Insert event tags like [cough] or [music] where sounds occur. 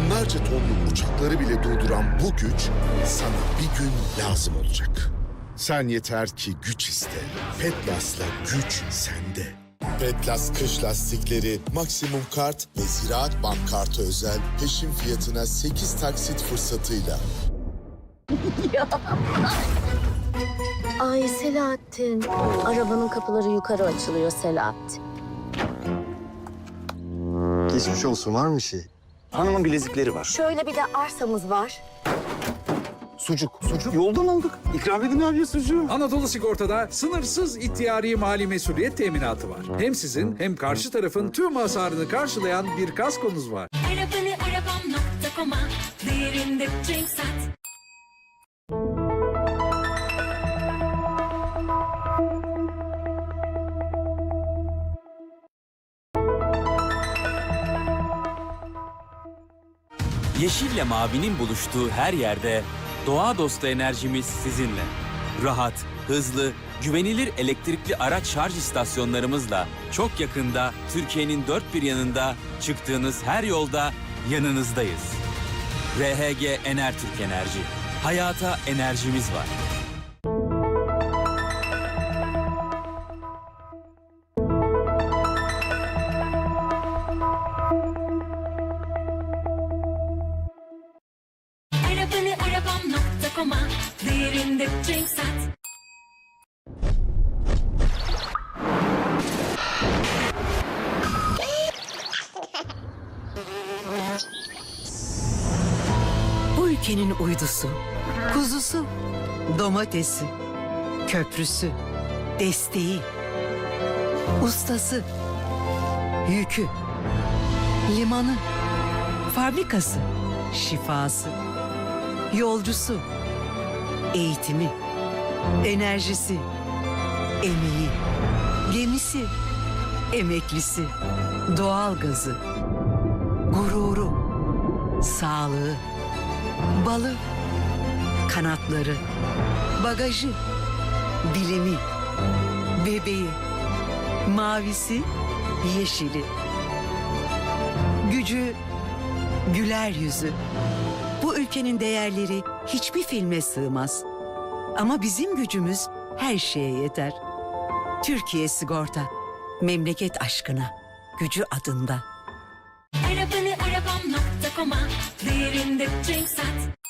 milyarlarca tonluk uçakları bile durduran bu güç sana bir gün lazım olacak. Sen yeter ki güç iste. Petlas'la güç sende. Petlas kış lastikleri maksimum kart ve Ziraat Bank kartı özel peşin fiyatına 8 taksit fırsatıyla. [laughs] Ay Selahattin. Arabanın kapıları yukarı açılıyor Selahattin. Geçmiş olsun var mı bir şey? Hanımın bilezikleri var. Şöyle bir de arsamız var. Sucuk. Sucuk yoldan aldık. İkram edin abi sucuğu. Anadolu Sigorta'da sınırsız ihtiyari mali mesuliyet teminatı var. Hem sizin hem karşı tarafın tüm hasarını karşılayan bir kaskonuz var. Arabanı arabam.com'a değerinde cenk sat. Yeşille mavinin buluştuğu her yerde doğa dostu enerjimiz sizinle. Rahat, hızlı, güvenilir elektrikli araç şarj istasyonlarımızla çok yakında Türkiye'nin dört bir yanında çıktığınız her yolda yanınızdayız. RHG Enertürk Enerji. Hayata enerjimiz var. arabam.com'a değerinde cenk sat. Bu ülkenin uydusu, kuzusu, domatesi, köprüsü, desteği, ustası, yükü, limanı, fabrikası, şifası, yolcusu, eğitimi, enerjisi, emeği, gemisi, emeklisi, doğalgazı, gururu, sağlığı, balı, kanatları, bagajı, bilimi, bebeği, mavisi, yeşili, gücü, güler yüzü. Bu ülkenin değerleri hiçbir filme sığmaz. Ama bizim gücümüz her şeye yeter. Türkiye Sigorta, memleket aşkına, gücü adında. Arabanı arabam.com'a değerinde sat.